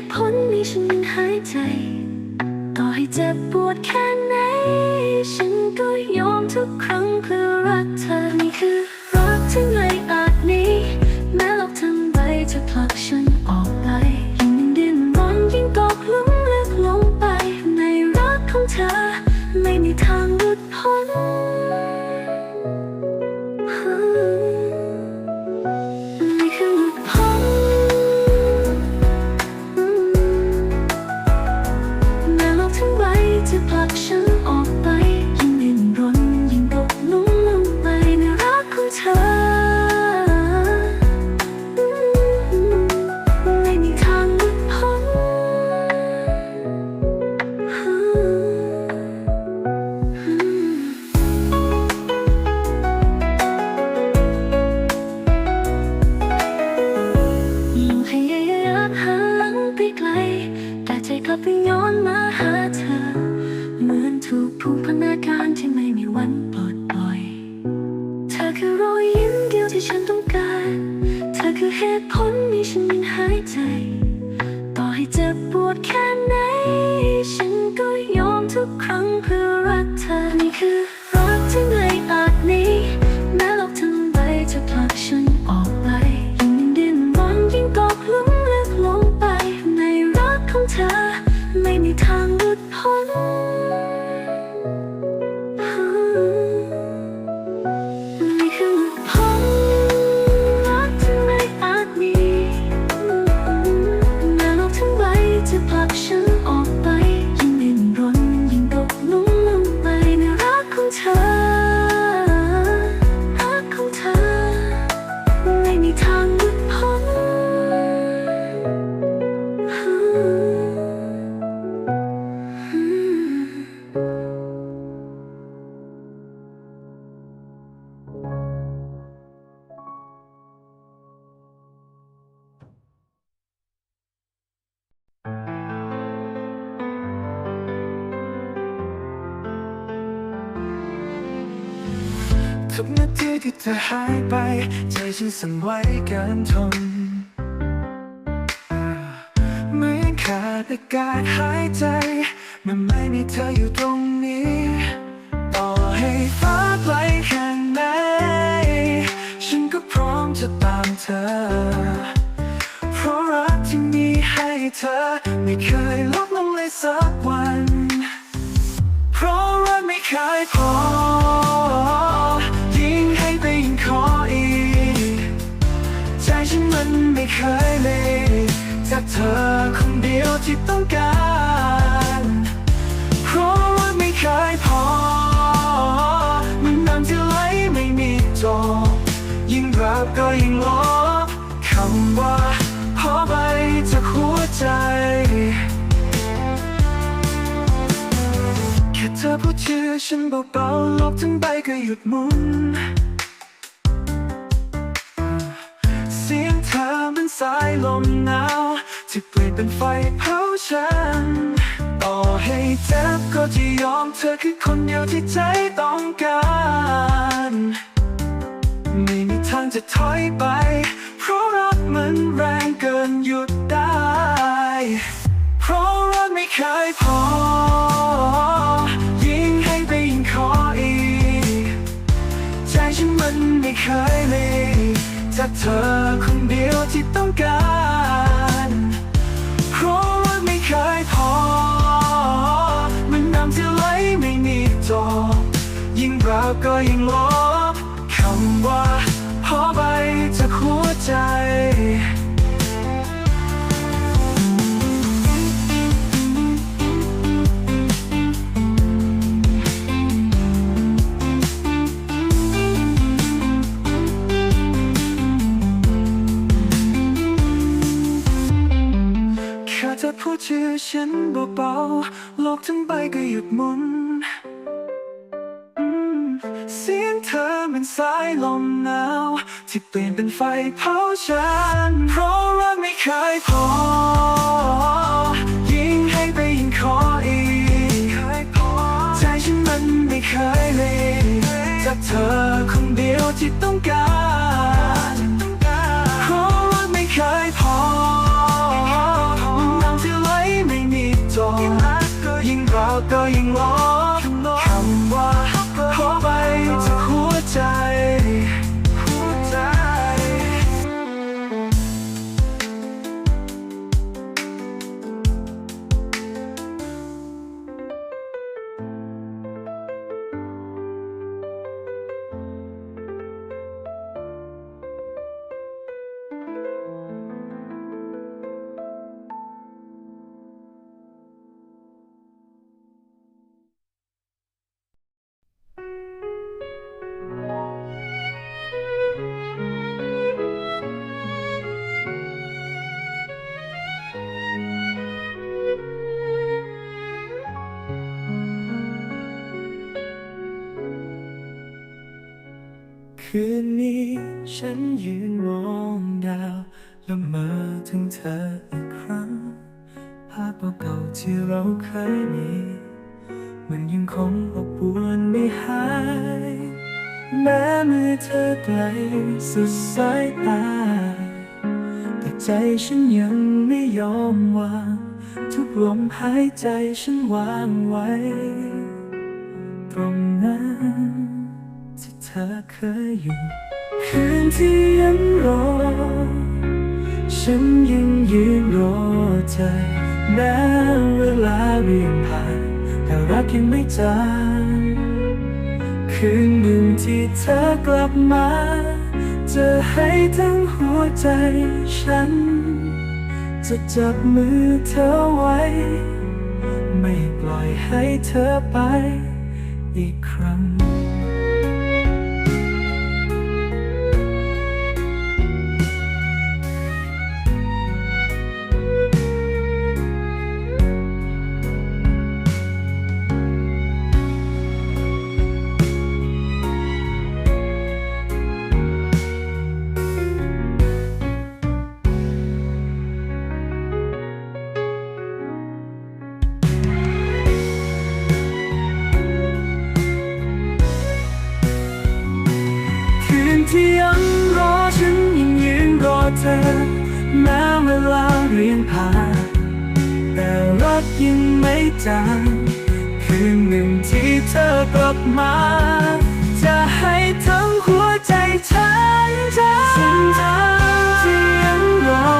ตุผลมีฉันหายใจ ต่อให้เจ็บปวดแค่ไหน ฉันก็ยอมทุกครั้งเพื่อรักเธอนี่คือ one. ทุกนาทีที่เธอหายไป ใจฉันสั่นไหวเกินทนเหมือนขาดอากาศหายใจเมื่อไม่มีเธออยู่ตรงนี้ ต่อให้ฟ้าไกลแค่ไหน ฉันก็พร้อมจะตามเธอ เพราะรักที่มีให้เธอ ไม่เคยลดลงเลยสักวัน เพราะรักไม่เคยพอ ธอคนเดียวที่ต้องการเพราะรักไม่เคยพอ มันน้ำที่ไหลไม่มีจบยิ่งรักก็ยิ่งลบคำว่าพอไปจากหัวใจ แค่เธอพูดชื่อฉันเบาๆโลกทั้งใบก็หยุดหมุนเสียงเธอมันสายลมหนาว ที่เปลี่ยนเป็นไฟเผาฉัน ต่อให้เจ็บก็จะยอมเธอคือคนเดียวที่ใจต้องการไม่มีทางจะถอยไป เพราะรักมันแรงเกินหยุดได้ เพราะรักไม่เคยพอ ยิ่งให้ไปยิ่งขออีก ใจฉันมันไม่เคยเลยจากเธอคนเดียวที่ต้องการ ยิ่งล เธอเป็นสายลมหนาว ที่เปลี่ยนเป็นไฟเผาฉัน เพราะรักไม่เคยพอ ยิ่งให้ไปยิ่งขออีกใจฉันมันไม่เคยเลยจากเธอคนเดียวที่ต้องการ คืนนี้ฉันยืนมองดาวและเมื่อถึงเธออีกครั้ง ภาพเก่าๆที่เราเคยมี มันยังคงอบอวนไม่หาย แม้มือเธอไกลสุดสายตา แต่ใจฉันยังไม่ยอมวาง ทุกลมหายใจฉันวางไว้ ตรง อเคยอยู่ คืนที่ยังรอ ฉันยังยืนรอเธอแม้เวลาเรียนผ่านแต่รักยังไม่จางคืนหนึ่งที่เธอกลับมา จะให้ทั้งหัวใจฉัน จะจับมือเธอไว้ ไม่ปล่อยให้เธอไปอีกครั้ง นที่ยังรอฉันยังยืนรอเธอ แม้เวลาเรียนผ่านแต่รักยังไม่จางคืนหนึ่งที่เธอกลับมา จะให้ทั้งหัวใจฉันจะสิ้นทางที่ยังรอ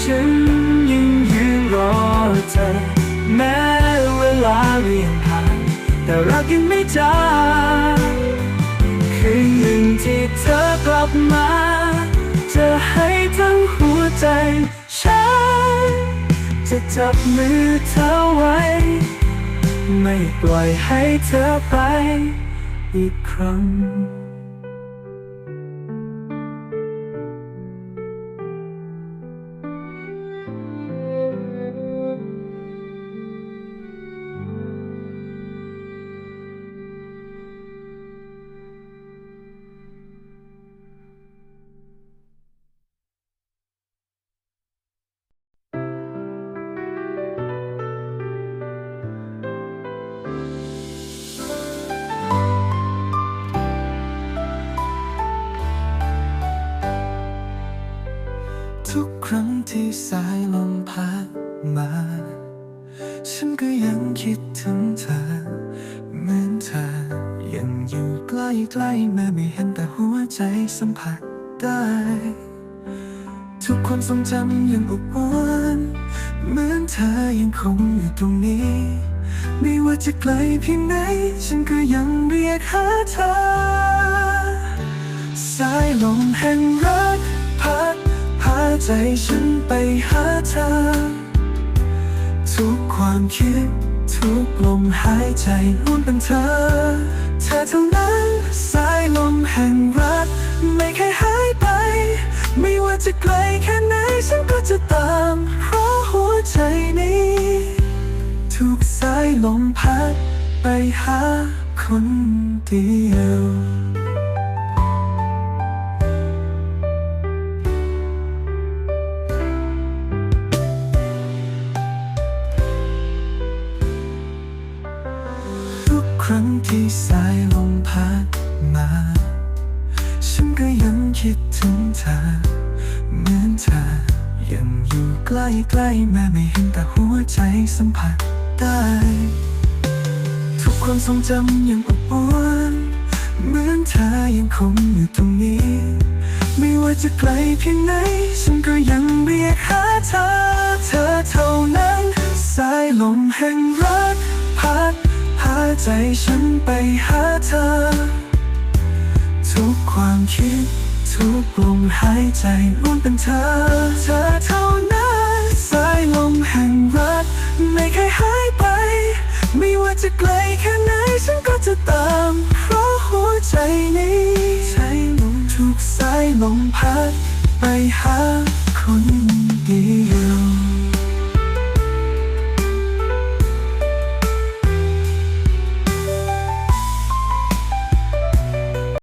ฉันยังยืนรอเธอ แม้เวลาเรียนผ่านแต่รักยังไม่จาง มา จะให้ทั้งหัวใจฉัน จะจับมือเธอไว้ ไม่ปล่อยให้เธอไปอีกครั้ง ก็ยังคิดถึงเธอ เหมือนเธอ ยังอยู่ใกล้ๆแม้ไม่เห็นแต่หัวใจสัมผัสได้ ทุกคนทรงจำยังอบอุ่นเหมือนเธอยังคงอยู่ตรงนี้ ไม่ว่าจะไกลเพียงไหน ฉันก็ยังเรียกหาเธอ สายลมแห่งรักพัดพาใจฉันไปหาเธอ ทุกความคิด ทุกลมหายใจล้วนเป็นเธอ เธอเท่านั้นสายลมแห่งรัก ไม่เคยหายไป ไม่ว่าจะไกลแค่ไหนฉันก็จะตาม เพราะหัวใจนี้ ทุกสายลมพัดไปหาคนเดียว ที่สายลมพัดมา ฉันก็ยังคิดถึงเธอ เหมือนเธอ ยังอยู่ใกล้ๆแม้ไม่เห็นแต่หัวใจสัมผัสได้ ทุกความทรงจำยังอบอุ่นเหมือนเธอยังคงอยู่ตรงนี้ ไม่ว่าจะไกลเพียงไหน ฉันก็ยังเรียกหาเธอ เธอเท่านั้น สายลมแห่งรัก ใจฉันไปหาเธอ ทุกความคิด ทุกลมหายใจล้วนเป็นเธอ เธอเท่านั้นสายลมแห่งรักไม่เคยหายไป ไม่ว่าจะไกลแค่ไหนฉันก็จะตาม เพราะหัวใจนี้ ใช้ลมทุกสายลมพัดไปหา